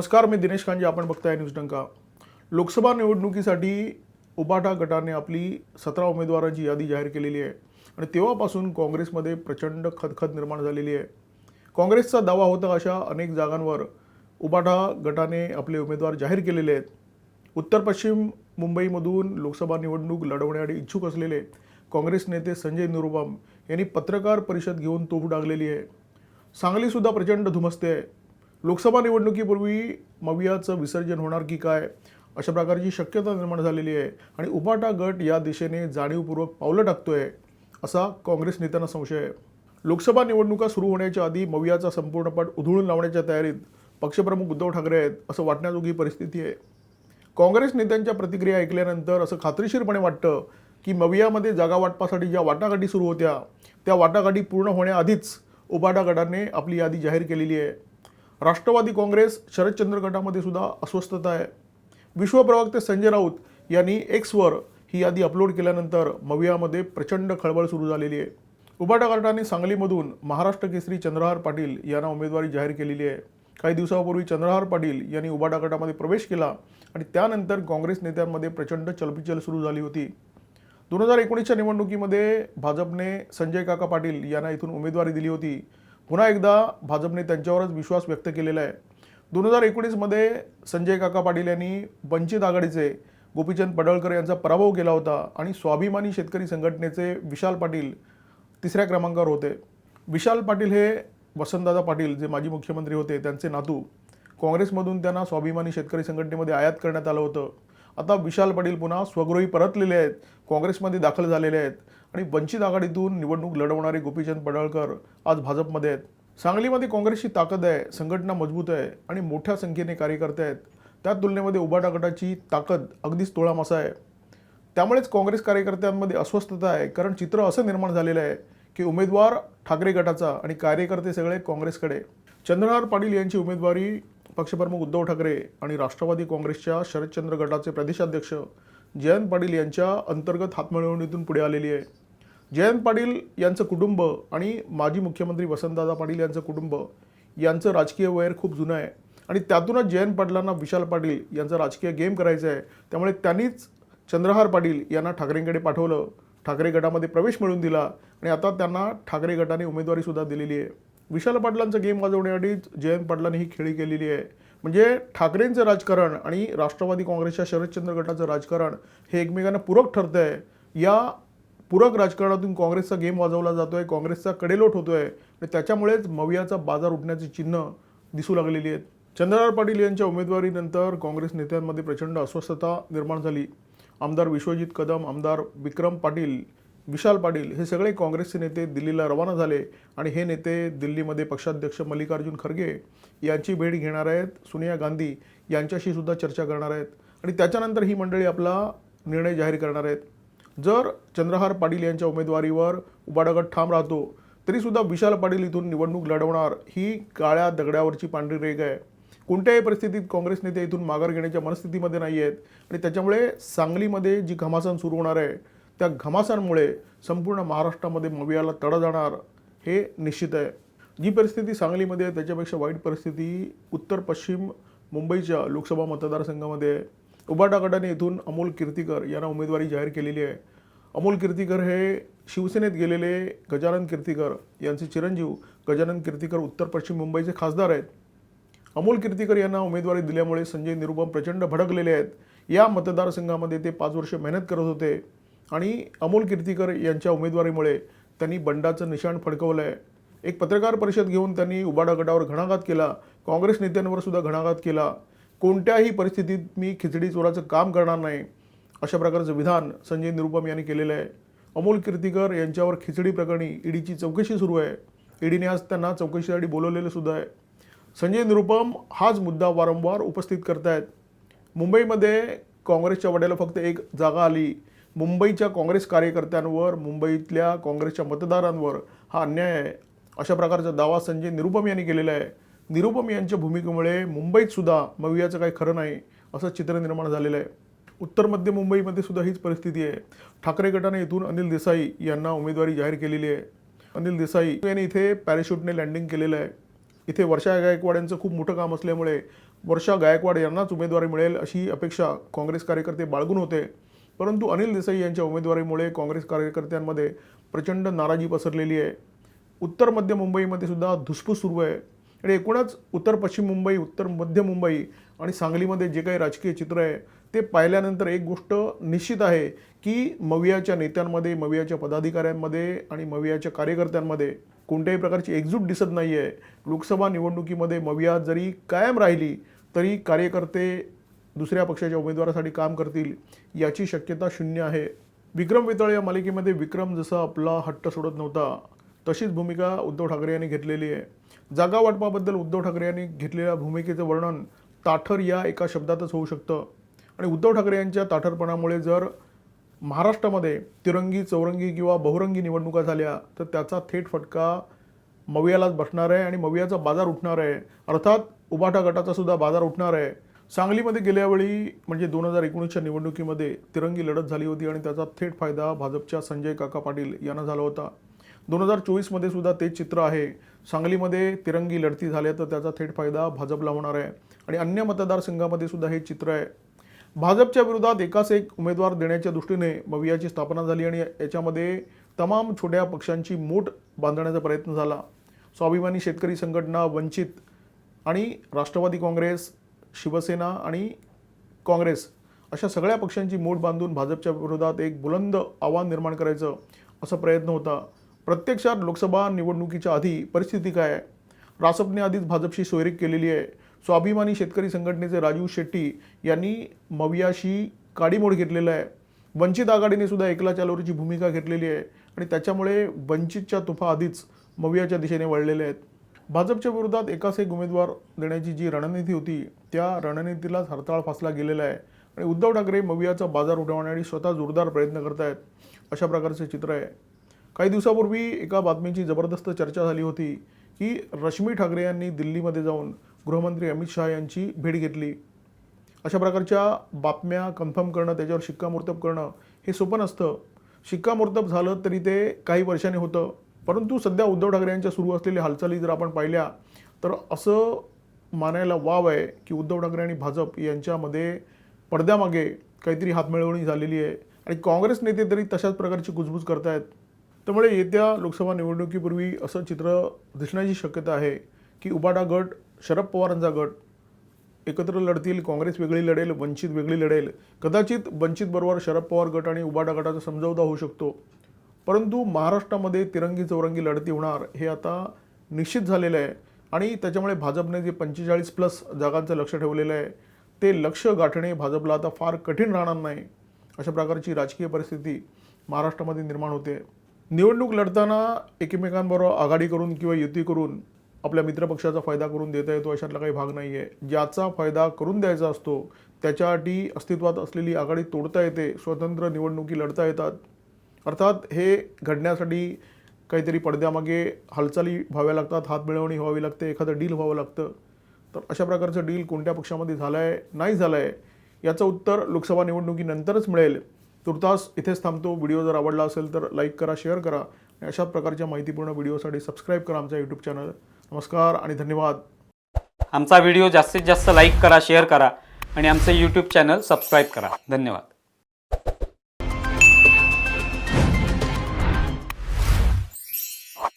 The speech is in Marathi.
नमस्कार मी दिनेश कांजे आपण बघताय न्यूज डंका. लोकसभा निवडणुकीसाठी उबाटा गटाने आपली सतरा उमेदवारांची यादी जाहीर केलेली आहे. आणि तेव्हापासून काँग्रेसमध्ये प्रचंड खदखद निर्माण झालेली आहे. काँग्रेसचा दावा होता अशा अनेक जागांवर उबाटा गटाने आपले उमेदवार जाहीर केलेले आहेत. उत्तर पश्चिम मुंबईमधून लोकसभा निवडणूक लढवण्यासाठी इच्छुक असलेले काँग्रेस नेते संजय निरुपम यांनी पत्रकार परिषद घेऊन तोफ डागलेली आहे. सांगलीसुद्धा प्रचंड धुमसते आहे. लोकसभा निवडणुकीपूर्वी मवियाचं विसर्जन होणार की काय? अशा प्रकारची शक्यता निर्माण झालेली आहे आणि उपाटा गट या दिशेने जाणीवपूर्वक पावलं टाकतोय असा काँग्रेस नेत्यांना संशय आहे. लोकसभा निवडणुका सुरू होण्याच्या आधी मवियाचा संपूर्ण पाठ उधळून लावण्याच्या तयारीत पक्षप्रमुख उद्धव ठाकरे आहेत असं वाटण्याजोगी परिस्थिती आहे. काँग्रेस नेत्यांच्या प्रतिक्रिया ऐकल्यानंतर असं खात्रीशीरपणे वाटतं की मवियामध्ये जागा वाटपासाठी ज्या वाटाघाटी सुरू होत्या त्या वाटाघाटी पूर्ण होण्याआधीच उपाटा गटाने आपली यादी जाहीर केलेली आहे. राष्ट्रवादी काँग्रेस शरदचंद्र गटामध्ये सुद्धा अस्वस्थता आहे. विश्वप्रवक्ते संजय राऊत यांनी एक्सवर ही यादी अपलोड केल्यानंतर मवियामध्ये प्रचंड खळबळ सुरू झालेली आहे. उबाटा गटाने सांगलीमधून महाराष्ट्र केसरी चंद्रहार पाटील यांना उमेदवारी जाहीर केलेली आहे. काही दिवसापूर्वी चंद्रहार पाटील यांनी उबाटा गटामध्ये प्रवेश केला आणि त्यानंतर काँग्रेस नेत्यांमध्ये प्रचंड चलबिचल सुरू झाली होती. दोन हजार एकोणीसच्या निवडणुकीमध्ये भाजपने संजय काका पाटील यांना इथून उमेदवारी दिली होती. पुन्हा एकदा भाजपने त्यांच्यावरच विश्वास व्यक्त केलेला आहे. दोन हजार एकोणीसमध्ये संजय काका पाटील यांनी वंचित आघाडीचे गोपीचंद पडळकर यांचा पराभव केला होता आणि स्वाभिमानी शेतकरी संघटनेचे विशाल पाटील तिसऱ्या क्रमांकावर होते. विशाल पाटील हे वसंतदादा पाटील जे माजी मुख्यमंत्री होते त्यांचे नातू. काँग्रेसमधून त्यांना स्वाभिमानी शेतकरी संघटनेमध्ये आयात करण्यात आलं होतं. आता विशाल पाटील पुन्हा स्वगृही परतलेले आहेत. काँग्रेसमध्ये दाखल झालेले आहेत. आणि वंचित आघाडीतून निवडणूक लढवणारे गोपीचंद पडळकर आज भाजपमध्ये आहेत. सांगलीमध्ये काँग्रेसची ताकद आहे संघटना मजबूत आहे आणि मोठ्या संख्येने कार्यकर्ते आहेत. त्या तुलनेमध्ये उभाटा गटाची ताकद अगदीच तोळामासा आहे. त्यामुळेच काँग्रेस कार्यकर्त्यांमध्ये अस्वस्थता आहे. कारण चित्र असं निर्माण झालेलं आहे की उमेदवार ठाकरे गटाचा आणि कार्यकर्ते सगळे काँग्रेसकडे. चंद्रहार पाटील यांची उमेदवारी पक्षप्रमुख उद्धव ठाकरे आणि राष्ट्रवादी काँग्रेसच्या शरदचंद्र गटाचे प्रदेशाध्यक्ष जयंत पाटील यांच्या अंतर्गत हातमिळवणीतून पुढे आलेली आहे. जयंत पाटील यांचं कुटुंब आणि माजी मुख्यमंत्री वसंतदादा पाटील यांचं कुटुंब यांचं राजकीय वैर खूप जुनं आहे. आणि त्यातूनच जयंत पाटलांना विशाल पाटील यांचा राजकीय गेम करायचा आहे. त्यामुळे त्यांनीच चंद्रहार पाटील यांना ठाकरेंकडे पाठवलं. ठाकरे गटामध्ये प्रवेश मिळवून दिला आणि आता त्यांना ठाकरे गटाने उमेदवारीसुद्धा दिलेली आहे. विशाल पाटलांचा गेम वाजवण्यासाठी जयंत पाटलांनी ही खेळी केलेली आहे. म्हणजे ठाकरेंचं राजकारण आणि राष्ट्रवादी काँग्रेसच्या शरदचंद्र गटाचं राजकारण हे एकमेकांना पूरक ठरतं आहे या पूरक राजकारणातून काँग्रेसचा गेम वाजवला जातो आहे काँग्रेसचा कडेलोट होतोय आणि त्याच्यामुळेच मवियाचा बाजार उठण्याची चिन्ह दिसू लागलेली आहेत. चंद्रहार पाटील यांच्या उमेदवारीनंतर काँग्रेस नेत्यांमध्ये प्रचंड अस्वस्थता निर्माण झाली. आमदार विश्वजित कदम आमदार विक्रम पाटील विशाल पाटील हे सगळे काँग्रेसचे नेते दिल्लीला रवाना झाले आणि हे नेते दिल्लीमध्ये पक्षाध्यक्ष मल्लिकार्जुन खरगे यांची भेट घेणार आहेत सोनिया गांधी यांच्याशी सुद्धा चर्चा करणार आहेत. आणि त्याच्यानंतर ही मंडळी आपला निर्णय जाहीर करणार आहेत. जर चंद्रहार पाटील यांच्या उमेदवारीवर उबाडागट ठाम राहतो तरीसुद्धा विशाल पाटील इथून निवडणूक लढवणार ही काळ्या दगडावरची पांढरी रेग आहे. कोणत्याही परिस्थितीत काँग्रेस नेते इथून माघार घेण्याच्या मनस्थितीमध्ये नाही आहेत आणि त्याच्यामुळे सांगलीमध्ये जी घमासान सुरू होणार आहे त्या घमासांमुळे संपूर्ण महाराष्ट्रामध्ये मवियाला तडा जाणार हे निश्चित आहे. जी परिस्थिती सांगलीमध्ये आहे त्याच्यापेक्षा वाईट परिस्थिती उत्तर पश्चिम मुंबईच्या लोकसभा मतदारसंघामध्ये आहे. उबाटा गटाने इथून अमोल कीर्तीकर यांना उमेदवारी जाहीर केलेली आहे. अमोल कीर्तीकर हे शिवसेनेत गेलेले गजानन कीर्तीकर यांचे चिरंजीव गजानन कीर्तीकर उत्तर पश्चिम मुंबईचे खासदार आहेत. अमोल कीर्तीकर यांना उमेदवारी दिल्यामुळे संजय निरुपम प्रचंड भडकलेले आहेत. या मतदारसंघामध्ये ते पाच वर्ष मेहनत करत होते. आणि अमोल कीर्तीकर यांच्या उमेदवारीमुळे त्यांनी बंडाचं निशाण फडकवलं आहे एक पत्रकार परिषद घेऊन त्यांनी उबाडा गटावर घणाघात केला. काँग्रेस नेत्यांवर सुद्धा घणाघात केला. कोणत्याही परिस्थितीत मी खिचडी चोराचं काम करणार नाही अशा प्रकारचं विधान संजय निरुपम यांनी केलेलं आहे. अमोल कीर्तीकर यांच्यावर खिचडी प्रकरणी ईडीची चौकशी सुरू आहे. ईडीने आज त्यांना चौकशीसाठी बोलवलेलं सुद्धा आहे. संजय निरुपम हाच मुद्दा वारंवार उपस्थित करतायत. मुंबईमध्ये काँग्रेसच्या वड्याला फक्त एक जागा आली. मुंबईच्या काँग्रेस कार्यकर्त्यांवर मुंबईतल्या काँग्रेसच्या मतदारांवर हा अन्याय आहे. अशा प्रकारचा दावा संजय निरुपम यांनी केलेला आहे. निरुपम यांच्या भूमिकेमुळे मुंबईतसुद्धा मवियाचं काही खरं नाही असं चित्र निर्माण झालेलं आहे. उत्तर मध्य मुंबईमध्ये सुद्धा हीच परिस्थिती आहे. ठाकरे गटाने इथून अनिल देसाई यांना उमेदवारी जाहीर केलेली आहे. अनिल देसाई यांनी इथे पॅराशूटने लँडिंग केलेलं आहे. इथे वर्षा गायकवाड यांचं खूप मोठं काम असल्यामुळे वर्षा गायकवाड यांनाच उमेदवारी मिळेल अशी अपेक्षा काँग्रेस कार्यकर्ते बाळगून होते. परंतु अनिल देसाई यांच्या उमेदवारीमुळे काँग्रेस कार्यकर्त्यांमध्ये प्रचंड नाराजी पसरलेली आहे. उत्तर मध्य मुंबईमध्ये सुद्धा धुसफूस सुरू आहे. आणि एकूणच उत्तर पश्चिम मुंबई उत्तर मध्य मुंबई आणि सांगलीमध्ये जे काही राजकीय चित्र आहे ते पाहिल्यानंतर एक गोष्ट निश्चित आहे की मवियाच्या नेत्यांमध्ये मवियाच्या पदाधिकाऱ्यांमध्ये आणि मवियाच्या कार्यकर्त्यांमध्ये कोणत्याही प्रकारची एकजूट दिसत नाही आहे लोकसभा निवडणुकीमध्ये मविया जरी कायम राहिली तरी कार्यकर्ते दुसऱ्या पक्षाच्या उमेदवारासाठी काम करतील याची शक्यता शून्य आहे. विक्रम वेताळ या मालिकेमध्ये विक्रम जसा आपला हट्ट सोडत नव्हता तशीच भूमिका उद्धव ठाकरे यांनी घेतलेली आहे. जागा वाटपाबद्दल उद्धव ठाकरे यांनी घेतलेल्या भूमिकेचं वर्णन ताठर या एका शब्दातच होऊ शकतं. आणि उद्धव ठाकरे यांच्या ताठरपणामुळे जर महाराष्ट्रामध्ये तिरंगी चौरंगी किंवा बहुरंगी निवडणुका झाल्या तर त्याचा थेट फटका मवियालाच बसणार आहे आणि मवियाचा बाजार उठणार आहे. अर्थात उभाटा गटाचा सुद्धा बाजार उठणार आहे. सांगलीमध्ये गेल्यावेळी म्हणजे दोन हजार एकोणीसच्या निवडणुकीमध्ये तिरंगी लढत झाली होती आणि त्याचा थेट फायदा भाजपच्या संजय काका पाटील यांना झाला होता. दोन हजार चोवीसमध्ये सुद्धा तेच चित्र आहे. सांगलीमध्ये तिरंगी लढती झाल्या तर त्याचा थेट फायदा भाजपला होणार आहे. आणि अन्य मतदारसंघामध्ये सुद्धा हे चित्र आहे. भाजपच्या विरोधात एकाच एक उमेदवार देण्याच्या दृष्टीने मवियाची स्थापना झाली आणि याच्यामध्ये तमाम छोट्या पक्षांची मोठ बांधण्याचा प्रयत्न झाला. स्वाभिमानी शेतकरी संघटना वंचित आणि राष्ट्रवादी काँग्रेस शिवसेना आणि काँग्रेस अशा सगळ्या पक्षांची मोठ बांधून भाजपच्या विरोधात एक बुलंद आव्हान निर्माण करायचं असा प्रयत्न होता. प्रत्यक्षात लोकसभा निवडणुकीच्या आधी परिस्थिती काय आहे? रासपने आधीच भाजपशी सोयरीक केलेली आहे. स्वाभिमानी शेतकरी संघटनेचे राजीव शेट्टी यांनी मवियाशी काडीमोड घेतलेलं आहे. वंचित आघाडीने सुद्धा एकला चालवरीची भूमिका घेतलेली आहे आणि त्याच्यामुळे वंचितच्या तुफा आधीच मवियाच्या दिशेने वळलेल्या आहेत. भाजपच्या विरोधात एकाच एक उमेदवार देण्याची जी रणनीती होती त्या रणनीतीलाच हरताळ फासला गेलेला आहे. आणि उद्धव ठाकरे मवियाचा बाजार उठवण्यासाठी स्वतः जोरदार प्रयत्न करत आहेत अशा प्रकारचे चित्र आहे. काही दिवसापूर्वी एका बातमीची जबरदस्त चर्चा झाली होती की रश्मी ठाकरे यांनी दिल्लीमध्ये जाऊन गृहमंत्री अमित शहा यांची भेट घेतली. अशा प्रकारच्या बातम्या कन्फर्म करणं त्याच्यावर शिक्कामोर्तब करणं हे सोपं नसतं. शिक्कामोर्तब झालं तरी ते काही वर्षांनी होतं. परंतु सध्या उद्धव ठाकरे यांच्या सुरू असलेल्या हालचाली जर आपण पाहिल्या तर असं मानायला वाव आहे की उद्धव ठाकरे आणि भाजप यांच्यामध्ये पडद्यामागे काहीतरी हातमिळवणी झालेली आहे आणि काँग्रेस नेते तरी तशाच प्रकारची कुजबूज करतायत. त्यामुळे येत्या लोकसभा निवडणुकीपूर्वी असं चित्र दिसण्याची शक्यता आहे की उबाडा गट शरद पवारांचा गट एकत्र लढतील काँग्रेस वेगळी लढेल वंचित वेगळी लढेल. कदाचित वंचितबरोबर शरद पवार गट आणि उबाडा गटाचा समजवता होऊ शकतो. परंतु महाराष्ट्रामध्ये तिरंगी चौरंगी लढती होणार हे आता निश्चित झालेलं आहे. आणि त्याच्यामुळे भाजपने जे पंचेचाळीस प्लस जागांचं लक्ष ठेवलेलं आहे ते लक्ष गाठणे भाजपला आता फार कठीण राहणार नाही अशा प्रकारची राजकीय परिस्थिती महाराष्ट्रामध्ये निर्माण होते. निवडणूक लढताना एकमेकांबरोबर आघाडी करून किंवा युती करून आपल्या मित्रपक्षाचा फायदा करून देता येतो अशातला काही भाग नाही आहे. ज्याचा फायदा करून द्यायचा असतो त्याच्यासाठी अस्तित्वात असलेली आघाडी तोडता येते स्वतंत्र निवडणुकी लढता येतात. अर्थात हे घडण्यासाठी काहीतरी पडद्यामागे हालचाली व्हाव्या लागतात हात मिळवणी व्हावी लागते एखादं डील व्हावं लागतं. तर अशा प्रकारचं डील कोणत्या पक्षामध्ये झालं आहे नाही झालं आहे याचं उत्तर लोकसभा निवडणुकीनंतरच मिळेल. तुर्तास इथेच थांबतो. व्हिडिओ जर आवडला असेल तर लाईक करा शेअर करा आणि अशा प्रकारच्या माहितीपूर्ण व्हिडिओसाठी सबस्क्राईब करा आमचा यूट्यूब चॅनल नमस्कार आणि धन्यवाद. आमचा व्हिडिओ जास्तीत जास्त लाईक करा शेअर करा आणि आमचं यूट्यूब चॅनल सबस्क्राईब करा. धन्यवाद.